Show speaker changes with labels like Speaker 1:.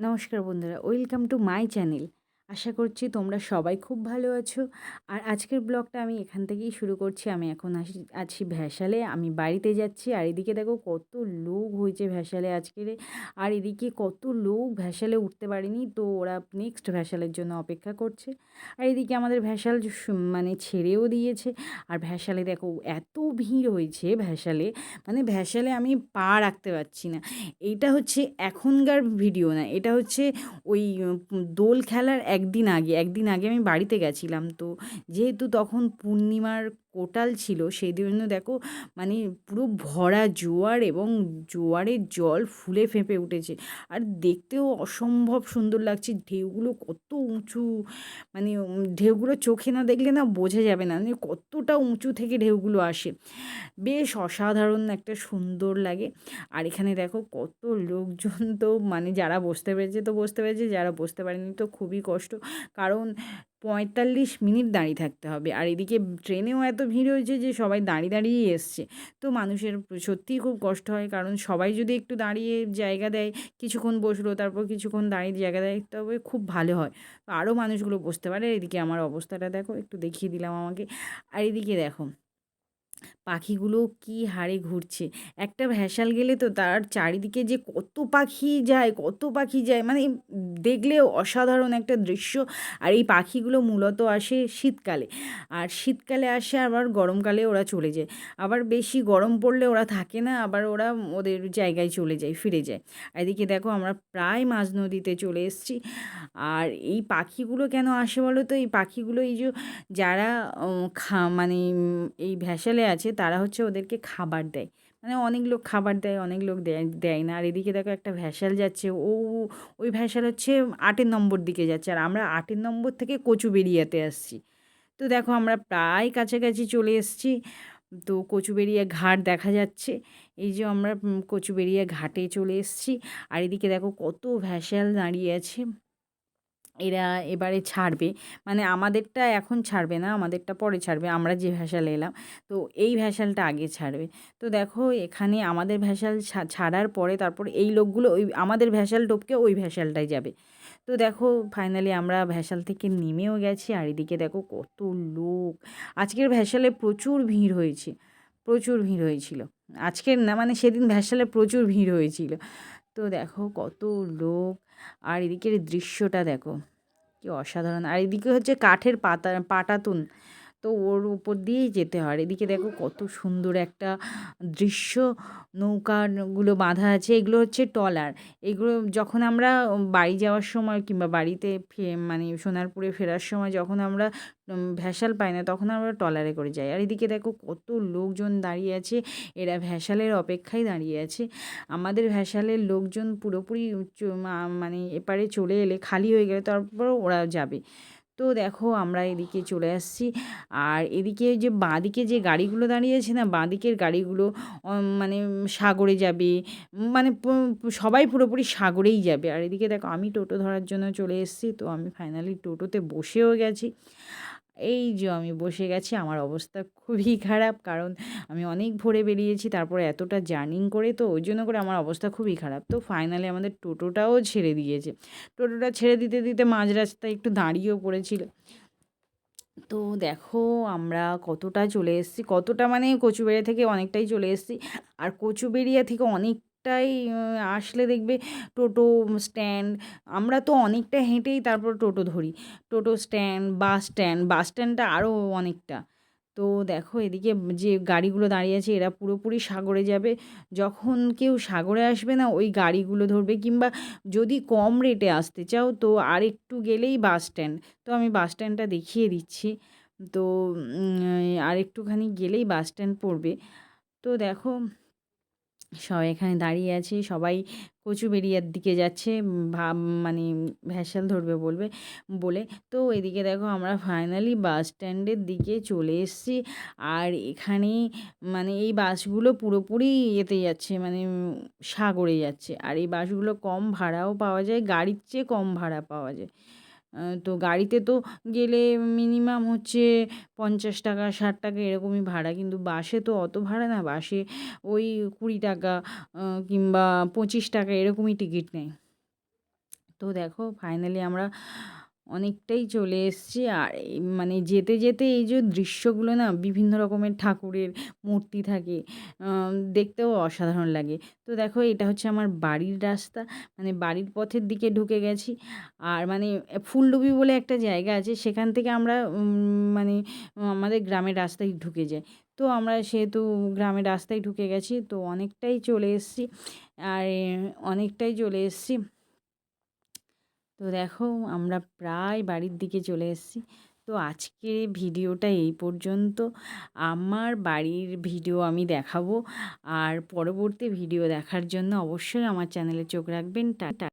Speaker 1: নমস্কার বন্ধুরা welcome to my channel. আশা করছি তোমরা সবাই খুব ভালো আছো। আর আজকের ব্লগটা আমি এখান থেকেই শুরু করছি। আমি এখন আসি আছি ভ্যাসালে, আমি বাড়িতে যাচ্ছি। আর এদিকে দেখো কত লোক হয়েছে ভ্যাসালে আজকের আর এদিকে কত লোক ভ্যাসালে উঠতে পারেনি, তো ওরা নেক্সট ভ্যাসালের জন্য অপেক্ষা করছে। আর এদিকে আমাদের ভ্যাসাল মানে ছেড়েও দিয়েছে। আর ভ্যাসালে দেখো এত ভিড় হয়েছে ভ্যাসালে মানে ভ্যাসালে আমি পা রাখতে পারছি না। এইটা হচ্ছে এখনকার ভিডিও না, এটা হচ্ছে ওই দোল খেলার একদিন আগে একদিন আগে আমি বাড়িতে গেছিলাম। তো যেহেতু তখন পূর্ণিমার কোটাল ছিল, সেই জন্য দেখো মানে পুরো ভরা জোয়ার এবং জোয়ারের জল ফুলে ফেঁপে উঠেছে। আর দেখতেও অসম্ভব সুন্দর লাগছে, ঢেউগুলো কত উঁচু মানে ঢেউগুলো চোখে না দেখলে না বোঝা যাবে না মানে কতটা উঁচু থেকে ঢেউগুলো আসে। বেশ অসাধারণ একটা সুন্দর লাগে। আর এখানে দেখো কত লোকজন তো মানে যারা বসতে পেরেছে তো বসতে পেরেছে, যারা বসতে পারেনি তো খুবই কষ্ট। কারণ পঁয়তাল্লিশ মিনিট দাঁড়িয়ে থাকতে হবে। আর এদিকে ট্রেনেও এত ভিড় হয়েছে যে সবাই দাঁড়িয়ে দাঁড়িয়েই এসছে। তো মানুষের সত্যিই খুব কষ্ট হয়। কারণ সবাই যদি একটু দাঁড়িয়ে জায়গা দেয়, কিছুক্ষণ বসল, তারপর কিছুক্ষণ দাঁড়িয়ে জায়গা দেয়, তবে খুব ভালো হয়। আরও মানুষগুলো বসতে পারে। এদিকে আমার অবস্থাটা দেখো, একটু দেখিয়ে দিলাম আমাকে। আর এদিকে দেখো পাখিগুলো কি হারে ঘুরছে? একটা ভ্যাসাল গেলে তো তার চারিদিকে যে কত পাখি যায়, কত পাখি যায় মানে দেখলে অসাধারণ একটা দৃশ্য। আর এই পাখিগুলো মূলত আসে শীতকালে। আর শীতকালে আসে আবার গরমকালে ওরা চলে যায়। আবার বেশি গরম পড়লে ওরা থাকে না, আবার ওরা ওদের জায়গায় চলে যায়, ফিরে যায়। এদিকে দেখো আমরা প্রায় মাঝ নদীতে চলে এসেছি। আর এই পাখিগুলো কেন আসে বলো তো? এই পাখিগুলো এই যে যারা খা মানে এই ভ্যাসালে আছে তারা হচ্ছে ওদেরকে খাবার দেয়। মানে অনেক লোক খাবার দেয় অনেক লোক দেয় দেয় না। আর এদিকে দেখো একটা ভ্যাসাল যাচ্ছে ও ওই ভ্যাসাল হচ্ছে আটের নম্বর দিকে যাচ্ছে। আর আমরা আটের নম্বর থেকে কচুবেড়িয়াতে আসছি। তো দেখো আমরা প্রায় কাছাকাছি চলে এসেছি। তো কচুবেড়িয়া ঘাট দেখা যাচ্ছে। এই যে আমরা উম, কচুবেড়িয়া ঘাটে চলে এসেছি। আর এদিকে দেখো কত ভ্যাসাল দাঁড়িয়ে আছে। এরা এবারে ছাড়বে। মানে আমাদেরটা এখন ছাড়বে না, আমাদেরটা পরে ছাড়বে, আমরা যে ভ্যাসাল এলাম। তো এই ভ্যাসালটা আগে ছাড়বে। তো দেখো, এখানে আমাদের ভ্যাসাল ছাড়ার পরে তারপর এই লোকগুলো ওই, আমাদের ভ্যাসাল টপকে ওই ভ্যাসালটায় যাবে। তো দেখো ফাইনালি আমরা ভ্যাসাল থেকে নেমেও গেছি আর এদিকে দেখো কত লোক। আজকের ভ্যাসালে প্রচুর ভিড় হয়েছে, প্রচুর ভিড় হয়েছিল। আজকের না মানে সেদিন ভ্যাসালে প্রচুর ভিড় হয়েছিল। তো দেখো কত লোক। আর এদিকের দৃশ্যটা দেখো। কি অসাধারণ। আর এদিকে হচ্ছে কাঠের পাতা পাটাতুন। তো ওর উপর দিয়েই যেতে হয়। এদিকে দেখো কত সুন্দর একটা দৃশ্য, নৌকাগুলো বাঁধা আছে। এগুলো হচ্ছে ট্রলার। এগুলো যখন আমরা বাড়ি যাওয়ার সময় কিংবা বাড়িতে ফে মানে সোনারপুরে ফেরার সময় যখন আমরা ভ্যাসাল পাই না তখন আমরা ট্রলারে করে যাই। আর এদিকে দেখো কত লোকজন দাঁড়িয়ে আছে। এরা ভ্যাসালের অপেক্ষায় দাঁড়িয়ে আছে। আমাদের ভ্যাসালের লোকজন পুরোপুরি মানে এপারে চলে এলে খালি হয়ে গেলে তারপর ওরা যাবে। তো দেখো আমরা এদিকে চলে আসছি। আর এদিকে যে বাঁদিকে যে গাড়িগুলো দাঁড়িয়েছে না, বাঁদিকের গাড়িগুলো মানে সাগরে যাবে মানে সবাই পুরোপুরি সাগরেই যাবে। আর এদিকে দেখো আমি টোটো ধরার জন্য চলে এসেছি, তো আমি ফাইনালি টোটোতে বসেও গেছি। এই যে আমি বসে গেছি, আমার অবস্থা খুবই খারাপ। কারণ আমি অনেক ভোরে বেরিয়েছি, তারপরে এতটা জার্নিং করে তো ওই জন্য করে আমার অবস্থা খুবই খারাপ। তো ফাইনালি আমাদের টোটোটাও ছেড়ে দিয়েছে। টোটোটা ছেড়ে দিতে দিতে মাঝ রাস্তায় একটু দাঁড়িয়েও পড়েছিল। তো দেখো আমরা কতটা চলে এসেছি, কতটা মানে কচুবেড়িয়া থেকে অনেকটাই চলে এসেছি। আর কচুবেড়িয়া থেকে অনেকটাই আসলে দেখবে টোটো স্ট্যান্ড, আমরা তো অনেকটা হেঁটেই তারপর টোটো ধরি। টোটো স্ট্যান্ড, বাস স্ট্যান্ড, বাস স্ট্যান্ডটা আরও অনেকটা। তো দেখো এদিকে যে গাড়িগুলো দাঁড়িয়ে আছে এরা পুরোপুরি সাগরে যাবে। যখন কেউ সাগরে আসবে না, ওই গাড়িগুলো ধরবে কিংবা যদি কম রেটে আসতে চাও, তো আর একটু গেলেই বাস স্ট্যান্ড। তো আমি বাস স্ট্যান্ডটা দেখিয়ে দিচ্ছি। তো আর একটুখানি গেলেই বাস স্ট্যান্ড পড়বে। তো দেখো সবাই এখানে দাঁড়িয়ে আছে, সবাই কচুবেড়িয়ার দিকে যাচ্ছে ভাব মানে ভ্যাসাল ধরবে বলবে, বলে, তো এদিকে দেখো আমরা ফাইনালি বাস স্ট্যান্ডের দিকে চলে এসেছি, আর এখানে মানে এই বাসগুলো পুরোপুরি এতে যাচ্ছে মানে সাগরে যাচ্ছে, আর এই বাসগুলো কম ভাড়াও পাওয়া যায়, গাড়ির চেয়ে কম ভাড়া পাওয়া যায়। তো গাড়িতে তো গেলে মিনিমাম হচ্ছে পঞ্চাশ টাকা, ষাট টাকা এরকমই ভাড়া। কিন্তু বাসে তো অত ভাড়া না। বাসে ওই কুড়ি টাকা কিংবা পঁচিশ টাকা এরকমই টিকিট নেয়। তো দেখো ফাইনালি আমরা অনেকটাই চলে এসেছি। আর মানে যেতে যেতে এই যে দৃশ্যগুলো না বিভিন্ন রকমের ঠাকুরের মূর্তি থাকে দেখতেও অসাধারণ লাগে। তো দেখো এটা হচ্ছে আমার বাড়ির রাস্তা মানে বাড়ির পথের দিকে ঢুকে গেছি। আর মানে ফুলডুবি বলে একটা জায়গা আছে, সেখান থেকে আমরা মানে আমাদের গ্রামের রাস্তায় ঢুকে যাই। তো আমরা সেহেতু গ্রামের রাস্তায় ঢুকে গেছি, তো অনেকটাই চলে এসেছি। আর অনেকটাই চলে এসেছি। তো দেখো, আমরা প্রায় বাড়ির দিকে চলে এসেছি। তো আজকে ভিডিওটা এই পর্যন্ত। আমার বাড়ির ভিডিও আমি দেখাবো। আর পরবর্তী ভিডিও দেখার জন্য অবশ্যই আমার চ্যানেলে চোখ রাখবেন। টাটা।